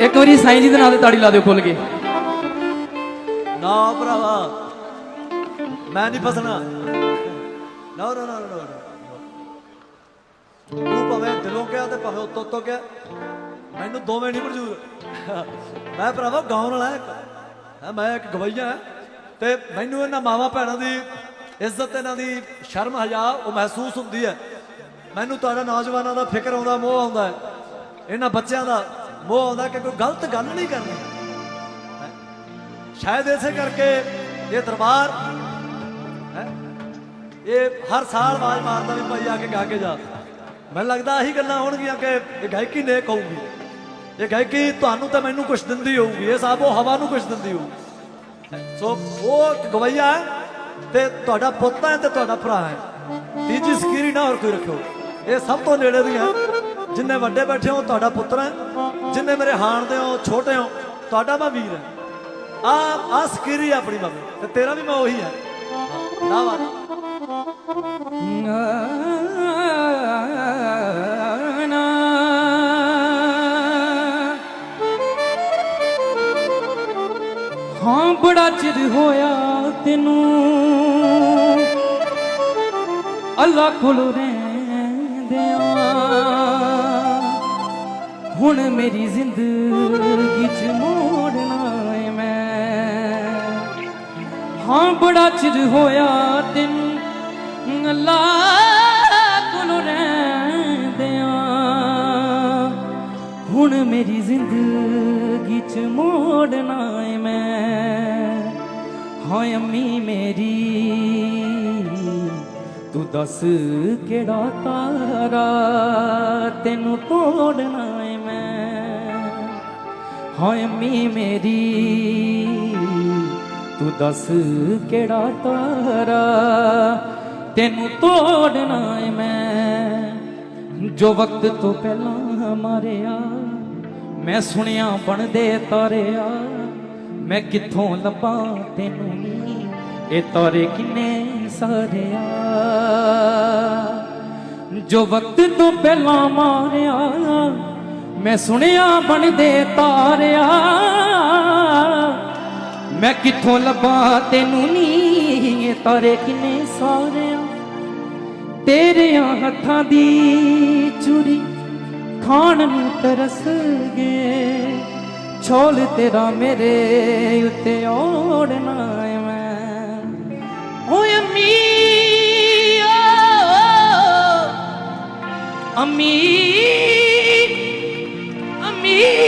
ਇੱਕ ਵਾਰੀ ਸਾਈਂ ਜੀ ਦੇ ਨਾਂ ਤੇ ਤਾੜੀ ਲਾ ਦਿਓ ਖੁੱਲ ਕੇ। ਨਾ ਭਰਾਵਾ, ਮੈਂ ਨਹੀਂ ਫਸਣਾ। ਨਾ ਨਾ ਨਾ ਨਾ ਤੂੰ ਭਾਵੇਂ ਦਿਲੋਂ ਕਿਹਾ ਤੇ ਭਾਵੇਂ ਉੱਤੋਂ ਉੱਤੋਂ ਕਿਹਾ, ਮੈਨੂੰ ਦੋਵੇਂ ਨਹੀਂ ਮਨਜ਼ੂਰ। ਮੈਂ ਭਰਾਵਾ ਗਾਉਣ ਵਾਲਾ ਇੱਕ। ਮੈਂ ਇੱਕ ਗਵਈਆ ਤੇ ਮੈਨੂੰ ਇਹਨਾਂ ਮਾਵਾਂ ਭੈਣਾਂ ਦੀ ਇੱਜ਼ਤ, ਇਹਨਾਂ ਦੀ ਸ਼ਰਮ ਹਜਾ ਉਹ ਮਹਿਸੂਸ ਹੁੰਦੀ ਹੈ। ਮੈਨੂੰ ਤੁਹਾਡਾ ਨੌਜਵਾਨਾਂ ਦਾ ਫਿਕਰ ਆਉਂਦਾ, ਮੋਹ ਆਉਂਦਾ ਇਹਨਾਂ ਬੱਚਿਆਂ ਦਾ ਮੋਹ ਆਉਂਦਾ ਕਿ ਕੋਈ ਗਲਤ ਗੱਲ ਨਹੀਂ ਕਰਨੀ। ਸ਼ਾਇਦ ਇਸੇ ਕਰਕੇ ਇਹ ਦਰਬਾਰ, ਹੈ? ਇਹ ਹਰ ਸਾਲ ਆਵਾਜ਼ ਮਾਰਦਾ ਵੀ ਭਾਈ ਆ ਕੇ ਗਾ ਕੇ ਜਾ। ਮੈਨੂੰ ਲੱਗਦਾ ਆਹੀ ਗੱਲਾਂ ਹੋਣਗੀਆਂ ਕਿ ਇਹ ਗਾਇਕੀ ਨੇ ਕਹੂਗੀ ਇਹ ਗਾਇਕੀ ਤੁਹਾਨੂੰ ਤਾਂ ਮੈਨੂੰ ਕੁਝ ਦਿੰਦੀ ਹੋਊਗੀ। ਇਹ ਸਭ ਉਹ ਹਵਾ ਨੂੰ ਕੁਝ ਦਿੰਦੀ ਹੋਊ ਸੋ ਉਹ ਗਵਈਆ ਹੈ ਤੇ ਤੁਹਾਡਾ ਪੁੱਤ ਹੈ ਤੇ ਤੁਹਾਡਾ ਭਰਾ ਹੈ। ਤੀਜੀ ਸਕੀਰੀ ਨਾ ਹੋਰ ਕੋਈ ਰੱਖਿਓ। ਇਹ ਸਭ ਤੋਂ ਨੇੜੇ ਦੀਆਂ ਜਿੰਨੇ ਵੱਡੇ ਬੈਠੇ ਹੋ, ਤੁਹਾਡਾ ਪੁੱਤਰ ਹੈ। ਜਿੰਨੇ ਮੇਰੇ ਹਾਣ ਦੇ ਹੋ, ਛੋਟੇ ਹੋ, ਤੁਹਾਡਾ ਮੈਂ ਵੀਰ ਹੈ। ਆ ਆ ਸਕੀਰੀ ਆਪਣੀ ਬਾਬੇ, ਤੇ ਤੇਰਾ ਵੀ ਮੈਂ ਉਹੀ ਹੈ। ਨਾ ਬਾਤ ਹਾਂ, ਬੜਾ ਚਿਰ ਹੋਇਆ ਤੈਨੂੰ। ਅੱਲਾ ਕੋਲ ਰਹਿੰਦਿਆਂ। ਹੁਣ ਮੇਰੀ ਜ਼ਿੰਦਗੀ ਚ ਮੋੜਨਾ ਏ ਮੈਂ। ਹਾਂ, ਬੜਾ ਚਿਰ ਹੋਇਆ ਤੈਨੂੰ ਅੱਲਾ ਕੋਲ ਰਹਿੰਦਿਆਂ। ਹੁਣ ਮੇਰੀ ਜ਼ਿੰਦਗੀ ਚ ਮੋੜਨਾ ਏ ਮੈਂ। ਹਾਂ, ਅੰਮੀ ਮੇਰੀ ਦੱਸ ਕਿਹੜਾ ਤਾਰਾ ਤੈਨੂੰ ਤੋੜਨਾ ਏ ਮੈਂ? ਹਾਂ ਅੰਮੀ ਮੇਰੀ, ਤੂੰ ਦੱਸ ਕਿਹੜਾ ਤਾਰਾ ਤੈਨੂੰ ਤੋੜਨਾ ਏ ਮੈਂ? ਜੋ ਵਕਤ ਤੋਂ ਪਹਿਲਾਂ ਮਾਰਿਆ, ਮੈਂ ਸੁਣਿਆ ਬਣਦੇ ਤਾਰਿਆ, ਮੈਂ ਕਿੱਥੋਂ ਲੱਭਾਂ ਤੈਨੂੰ ਨੀ ਇਹ ਤਾਰੇ ਕਿੰਨੇ ਸਾਰਿਆ ਜੋ ਵਕਤ ਤੋਂ ਪਹਿਲਾਂ ਮਾਰਿਆ, ਮੈਂ ਸੁਣਿਆ ਬਣਦੇ ਤਾਰਿਆ। ਮੈਂ ਕਿੱਥੋਂ ਲੱਭਾਂ ਤੈਨੂੰ ਨੀ? ਇਹ ਤਾਰੇ ਕਿੰਨੇ ਸਾਰਿਆ ਤੇਰੇ ਹੱਥਾਂ ਦੀ ਚੂੜੀ ਖਾਣ ਨੂੰ ਤਰਸ ਗਏ। ਛੋਲ ਤੇਰਾ ਮੇਰੇ ਉੱਤੇ ਓੜਨਾ ਓ ਅੰਮੀ ਅੰਮੀ